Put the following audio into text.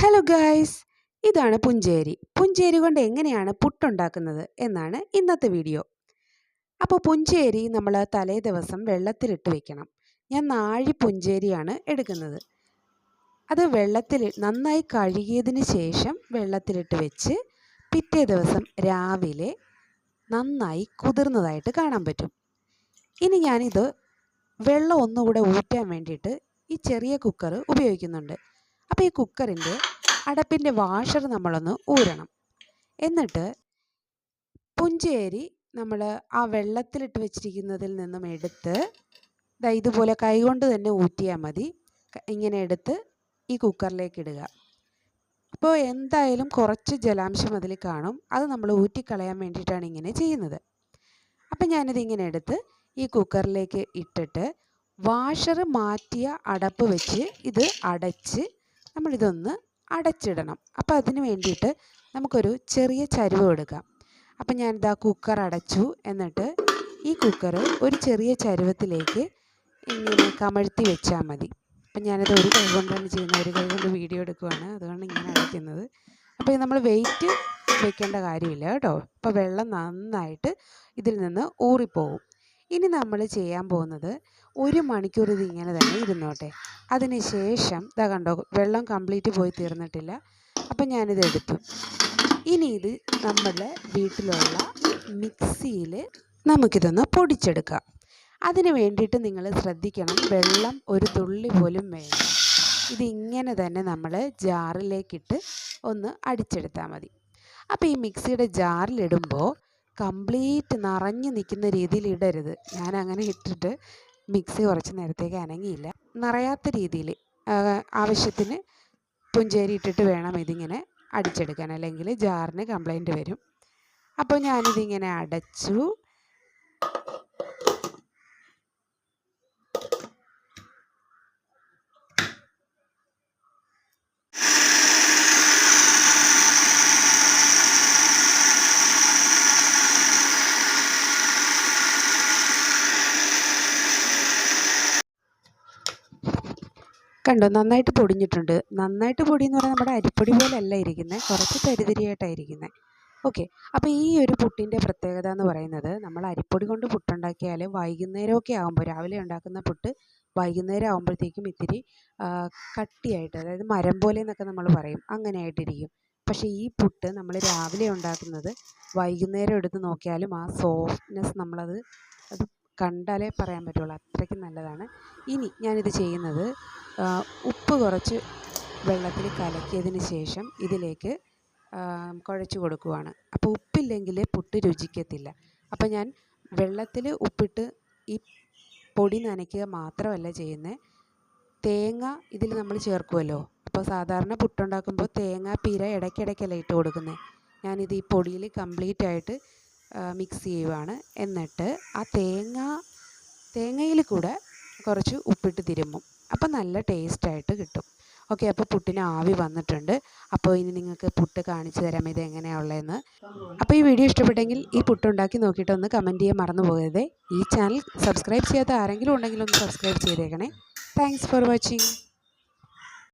Hello guys ഇതാണ് പുഞ്ചേരി. പുഞ്ചേരി കൊണ്ട് എങ്ങനെയാണ് പുട്ടുണ്ടാക്കുന്നത് എന്നാണ് ഇന്നത്തെ വീഡിയോ അപ്പോൾ പുഞ്ചേരി നമ്മൾ തലേ ദിവസം വെള്ളത്തിലിട്ട് വെക്കണം. ഞാൻ നാഴി പുഞ്ചേരിയാണ് എടുക്കുന്നത്. അത് വെള്ളത്തിൽ നന്നായി കഴുകിയതിന് ശേഷം വെള്ളത്തിലിട്ട് വെച്ച് പിറ്റേ ദിവസം രാവിലെ നന്നായി കുതിർന്നതായിട്ട് കാണാൻ പറ്റും. ഇനി ഞാനിത് വെള്ളം ഒന്നുകൂടെ ഊറ്റാൻ വേണ്ടിയിട്ട് ഈ ചെറിയ കുക്കർ ഉപയോഗിക്കുന്നുണ്ട്. അപ്പോൾ ഈ കുക്കറിന്റെ അടപ്പിന്റെ വാഷർ നമ്മളൊന്ന് ഊരണം. എന്നിട്ട് പുഞ്ചേരി നമ്മൾ ആ വെള്ളത്തിലിട്ട് വെച്ചിരിക്കുന്നതിൽ നിന്നും എടുത്ത് ഇതുപോലെ കൈകൊണ്ട് തന്നെ ഊറ്റിയാൽ മതി. ഇങ്ങനെ എടുത്ത് ഈ കുക്കറിലേക്ക് ഇടുക. അപ്പോൾ എന്തായാലും കുറച്ച് ജലാംശം അതിൽ കാണും. അത് നമ്മൾ ഊറ്റിക്കളയാൻ വേണ്ടിയിട്ടാണ് ഇങ്ങനെ ചെയ്യുന്നത്. അപ്പം ഞാനിത് ഇങ്ങനെ എടുത്ത് ഈ കുക്കറിലേക്ക് ഇട്ടിട്ട് വാഷർ മാറ്റിയ അടപ്പ് വെച്ച് ഇത് അടച്ച് നമ്മളിതൊന്ന് അടച്ചിടണം. അപ്പോൾ അതിന് വേണ്ടിയിട്ട് നമുക്കൊരു ചെറിയ ചരുവ് എടുക്കാം. അപ്പം ഞാനിതാ കുക്കർ അടച്ചു. എന്നിട്ട് ഈ കുക്കർ ഒരു ചെറിയ ചരുവത്തിലേക്ക് ഇങ്ങനെ കമഴ്ത്തി വെച്ചാൽ മതി. അപ്പം ഞാനത് ഒരു കൈ കൊണ്ടാണ് ചെയ്യുന്നത് ഒരു കൈ കൊണ്ട് വീഡിയോ എടുക്കുവാണ്. അതുകൊണ്ട് ഇങ്ങനെ അടയ്ക്കുന്നത്. അപ്പോൾ നമ്മൾ വെയിറ്റ് വെക്കേണ്ട കാര്യമില്ല കേട്ടോ. അപ്പോൾ വെള്ളം നന്നായിട്ട് ഇതിൽ നിന്ന് ഊറിപ്പോവും. ഇനി നമ്മൾ ചെയ്യാൻ പോകുന്നത് ഒരു മണിക്കൂർ ഇത് ഇങ്ങനെ തന്നെ ഇരുന്നോട്ടെ. അതിന് ശേഷം ഇതാ കണ്ടോ വെള്ളം കംപ്ലീറ്റ് പോയി തീർന്നിട്ടില്ല. അപ്പം ഞാനിത് എടുത്തു. ഇനി ഇത് നമ്മുടെ വീട്ടിലുള്ള മിക്സിയിൽ നമുക്കിതൊന്ന് പൊടിച്ചെടുക്കാം. അതിന് വേണ്ടിയിട്ട് നിങ്ങൾ ശ്രദ്ധിക്കണം വെള്ളം ഒരു തുള്ളി പോലും വേണം ഇതിങ്ങനെ തന്നെ നമ്മൾ ജാറിലേക്കിട്ട് ഒന്ന് അടിച്ചെടുത്താൽ മതി. അപ്പോൾ ഈ മിക്സിയുടെ ജാറിലിടുമ്പോൾ കംപ്ലീറ്റ് നിറഞ്ഞു നിൽക്കുന്ന രീതിയിൽ ഇടരുത്. ഞാൻ അങ്ങനെ ഇട്ടിട്ട് മിക്സി കുറച്ച് നേരത്തേക്ക് അനങ്ങിയില്ല. നിറയാത്ത രീതിയിൽ ആവശ്യത്തിന് പുഞ്ചേരി ഇട്ടിട്ട് വേണം ഇതിങ്ങനെ അടിച്ചെടുക്കാൻ. അല്ലെങ്കിൽ ജാറിന് കംപ്ലൈന്റ് വരും. അപ്പോൾ ഞാനിതിങ്ങനെ അടച്ചു. കണ്ടോ നന്നായിട്ട് പൊടിഞ്ഞിട്ടുണ്ട്. നന്നായിട്ട് പൊടി എന്ന് പറഞ്ഞാൽ നമ്മുടെ അരിപ്പൊടി പോലെയല്ല ഇരിക്കുന്നത് കുറച്ച് തരിതിരിയായിട്ടായിരിക്കുന്നത് ഓക്കെ അപ്പോൾ ഈ ഒരു പുട്ടിന്റെ പ്രത്യേകത എന്ന് പറയുന്നത് നമ്മൾ അരിപ്പൊടി കൊണ്ട് പുട്ടുണ്ടാക്കിയാൽ വൈകുന്നേരമൊക്കെ ആകുമ്പോൾ രാവിലെ ഉണ്ടാക്കുന്ന പുട്ട് വൈകുന്നേരം ആകുമ്പോഴത്തേക്കും ഇത്തിരി കട്ടിയായിട്ട് അതായത് മരം പോലെ എന്നൊക്കെ നമ്മൾ പറയും അങ്ങനെ ആയിട്ടിരിക്കും പക്ഷേ ഈ പുട്ട് നമ്മൾ രാവിലെ ഉണ്ടാക്കുന്നത് വൈകുന്നേരം എടുത്ത് നോക്കിയാലും ആ സോഫ്റ്റ്നെസ് നമ്മളത് അത് കണ്ടാലേ പറയാൻ പറ്റുള്ളൂ അത്രയ്ക്ക് നല്ലതാണ്. ഇനി ഞാനിത് ചെയ്യുന്നത് ഉപ്പ് കുറച്ച് വെള്ളത്തിൽ കലക്കിയതിന് ശേഷം ഇതിലേക്ക് കുഴച്ച് കൊടുക്കുവാണ്. അപ്പോൾ ഉപ്പില്ലെങ്കിൽ പുട്ട് രുചിക്കത്തില്ല. അപ്പോൾ ഞാൻ വെള്ളത്തിൽ ഉപ്പിട്ട് ഈ പൊടി നനയ്ക്കുക മാത്രമല്ല ചെയ്യുന്നത് തേങ്ങ ഇതിൽ നമ്മൾ ചേർക്കുമല്ലോ അപ്പോൾ സാധാരണ പുട്ടുണ്ടാക്കുമ്പോൾ തേങ്ങ പിര ഇടയ്ക്കിടയ്ക്കല്ല ഇട്ട് കൊടുക്കുന്നത് ഞാനിത് ഈ പൊടിയിൽ കംപ്ലീറ്റ് ആയിട്ട് മിക്സ് ചെയ്യുവാണ്. എന്നിട്ട് ആ തേങ്ങ തേങ്ങയിൽ കൂടെ കുറച്ച് ഉപ്പിട്ട് തിരുമ്മും. അപ്പോൾ നല്ല ടേസ്റ്റായിട്ട് കിട്ടും. ഓക്കെ അപ്പോൾ പുട്ടിന് ആവി വന്നിട്ടുണ്ട്. അപ്പോൾ ഇനി നിങ്ങൾക്ക് പുട്ട് കാണിച്ചു തരാം ഇത് എങ്ങനെയാണ് ഉള്ളതെന്ന് അപ്പോൾ ഈ വീഡിയോ ഇഷ്ടപ്പെട്ടെങ്കിൽ ഈ പുട്ട് ഉണ്ടാക്കി നോക്കിയിട്ട് ഒന്ന് കമന്റ് ചെയ്യാൻ മറന്നു പോകരുതേ. ഈ ചാനൽ സബ്സ്ക്രൈബ് ചെയ്യാത്ത ആരെങ്കിലും ഉണ്ടെങ്കിൽ ഒന്ന് സബ്സ്ക്രൈബ് ചെയ്തേക്കണേ. Thanks for watching